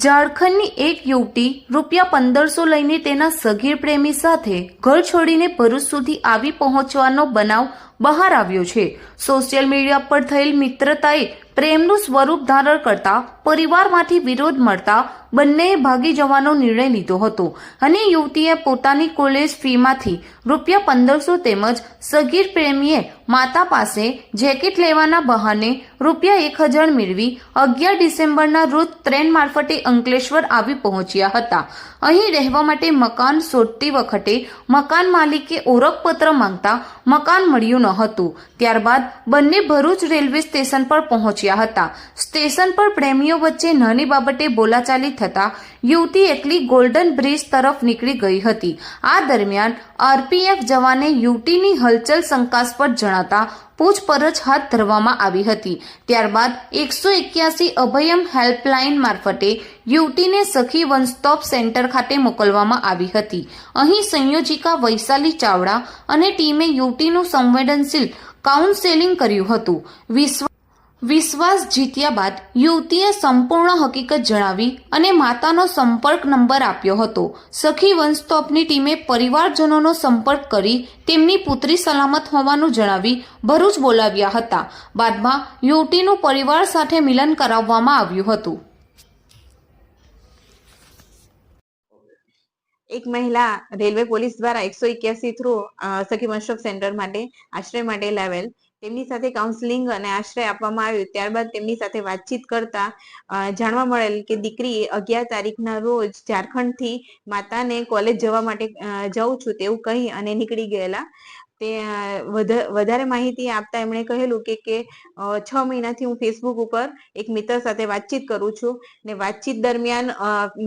ઝારખંડની એક યુવતી રૂપિયા પંદરસો લઈને તેના સગીર પ્રેમી સાથે ઘર છોડીને ભરૂચ સુધી આવી પહોંચવાનો બનાવ બહાર આવ્યો છે. સોશિયલ મીડિયા પર થયેલ મિત્રતાએ પ્રેમનું સ્વરૂપ ધારણ કરતા પરિવારમાંથી વિરોધ મળતા બંનેએ ભાગી જવાનો નિર્ણય લીધો હતો. અને યુવતીએ પોતાની કોલેજ ફીમાંથી રૂપિયા પંદરસો તેમજ સગીર પ્રેમીએ માતા પાસે જેકેટ લેવાના બહાને રૂપિયા એક હજાર મેળવી અગિયાર ડિસેમ્બરના રોજ ટ્રેન મારફતે અંકલેશ્વર આવી પહોંચ્યા હતા. અહીં રહેવા માટે મકાન શોધતી વખતે મકાન માલિકે ઓળખપત્ર માંગતા મકાન મળ્યું ન હતું. ત્યારબાદ બંને ભરૂચ રેલવે સ્ટેશન પર પહોંચ્યા હતા. સ્ટેશન પર પ્રેમીઓ વચ્ચે નાની બાબતે બોલાચાલી થતા યુવતી એકલી ગોલ્ડન બ્રિજ તરફ નીકળી ગઈ હતી. આ દરમિયાન આરપીએફ જવાને યુવતીની હલચલ શંકાસ્પદ જણાતા પૂછપરછ હાથ ધરવામાં આવી હતી. ત્યારબાદ એકસો એક્યાસી અભયમ હેલ્પલાઇન મારફતે યુવતીને સખી વન સ્ટોપ સેન્ટર ખાતે મોકલવામાં આવી હતી. અહીં સંયોજિકા વૈશાલી ચાવડા અને ટીમે યુવતીનું સંવેદનશીલ કાઉન્સેલિંગ કર્યું હતું. વિશ્વ વિશ્વાસ જીત્યા બાદ યુવતીએ સંપૂર્ણ હકીકત જણાવી અને માતાનો સંપર્ક નંબર આપ્યો હતો. સખી વંશતોપની ટીમે પરિવારજનોનો સંપર્ક કરી તેમની પુત્રી સલામત હોવાનું જણાવી ભરૂચ બોલાવ્યા હતા. બાદમાં યુવતીનું પરિવાર સાથે મિલન કરાવવામાં આવ્યું હતું. એક મહિલા રેલવે પોલીસ દ્વારા એકસો એક્યાસી થ્રુ સખી વનસ્ટોપ સેન્ટર માટે આશ્રય માટે લાવેલ તેમની સાથે કાઉન્સેલિંગ અને આશ્રય આપવામાં આવ્યો. ત્યારબાદ તેમની સાથે વાતચીત કરતા જાણવા મળેલ કે દીકરી અગિયાર તારીખના રોજ ઝારખંડથી માતાને કોલેજ જવા માટે જાઉં છું તેવું કહી અને નીકળી ગયેલા. તે વધારે માહિતી આપતા એમણે કહેલું કે કે છ મહિનાથી હું ફેસબુક ઉપર એક મિત્ર સાથે વાતચીત કરું છું ને વાતચીત દરમિયાન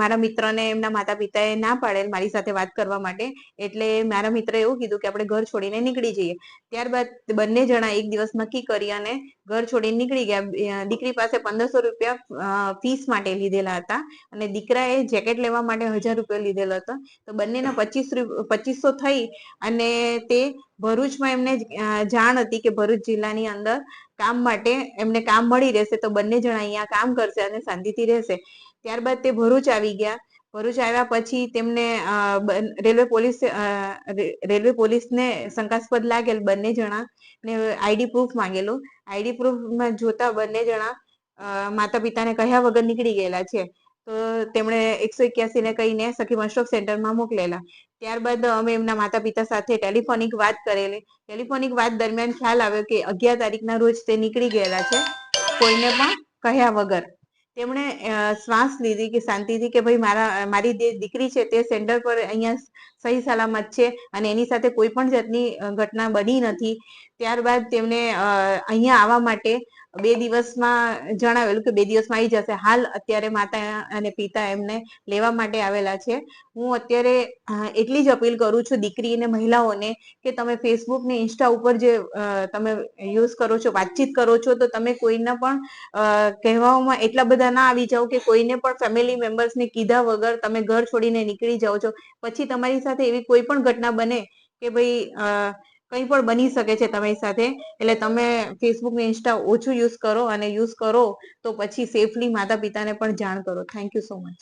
મારા મિત્રને એમના માતા પિતાએ ના પાડેલ મારી સાથે વાત કરવા માટે. એટલે મારા મિત્રએ એવું કીધું કે, આપણે ઘર છોડીને નીકળી જઈએ. ત્યારબાદ બંને જણા એક દિવસ નક્કી કરી અને ઘર છોડીને નીકળી ગયા. દીકરી પાસે પંદરસો રૂપિયા ફીસ માટે લીધેલા હતા અને દીકરાએ જેકેટ લેવા માટે હજાર રૂપિયા લીધેલો હતો. તો બંનેના પચીસ પચીસો થઈ અને તે ભરૂચમાં એમને જાણ હતી કે ભરૂચ જિલ્લાની અંદર કામ માટે એમને કામ મળી રહેશે તો બંને જણા અહીંયા કામ કરશે અને શાંતિથી રહેશે. ત્યારબાદ તે ભરૂચ આવી ગયા. ભરૂચ આવ્યા પછી તેમને રેલવે પોલીસ રેલવે પોલીસને શંકાસ્પદ લાગેલ બંને જણા ને આઈડી પ્રૂફ માંગેલું. આઈડી પ્રૂફમાં જોતા બંને જણા માતા પિતાને કહ્યા વગર નીકળી ગયેલા છે. તો તેમણે એકસો એક્યાસી ને કહીને સખી વનસ્ટોપ સેન્ટરમાં મોકલેલા. ત્યારબાદ અમે એમના માતા પિતા સાથે ટેલિફોનિક વાત કરેલી. ટેલિફોનિક વાત દરમિયાન ખ્યાલ આવ્યો કે અગિયાર તારીખના રોજ તે નીકળી ગયેલા છે, કોઈને પણ કહ્યા વગર. તેમણે શ્વાસ લીધી કે શાંતિથી કે ભાઈ મારા, મારી જે દીકરી છે તે સેન્ટર પર અહીંયા સહી સલામત છે અને એની સાથે કોઈ પણ જાતની ઘટના બની નથી. ત્યારબાદ તેમને અહીંયા આવવા માટે બે દિવસમાં જણાવેલું કે બે દિવસમાં આવી જશે. હાલ અત્યારે માતા અને પિતા એમને લેવા માટે આવેલા છે. હું અત્યારે એટલી જ અપીલ કરું છું દીકરી અને મહિલાઓને કે તમે ફેસબુક ને ઇન્સ્ટા ઉપર જે તમે યુઝ કરો છો, વાતચીત કરો છો, તો તમે કોઈના પણ કહેવામાં એટલા બધા ના આવી જાઓ કે કોઈને પણ ફેમિલી મેમ્બર્સને કીધા વગર તમે ઘર છોડીને નીકળી જાઓ છો. પછી તમારી સાથે એવી કોઈ પણ ઘટના બને કે ભાઈ કંઈ પણ બની શકે છે તમારી સાથે, એટલે તમે ફેસબુક ને ઇન્સ્ટા ઓછું યુઝ કરો અને યુઝ કરો તો પછી સેફલી માતા પિતાને પણ જાણ કરો. Thank you so much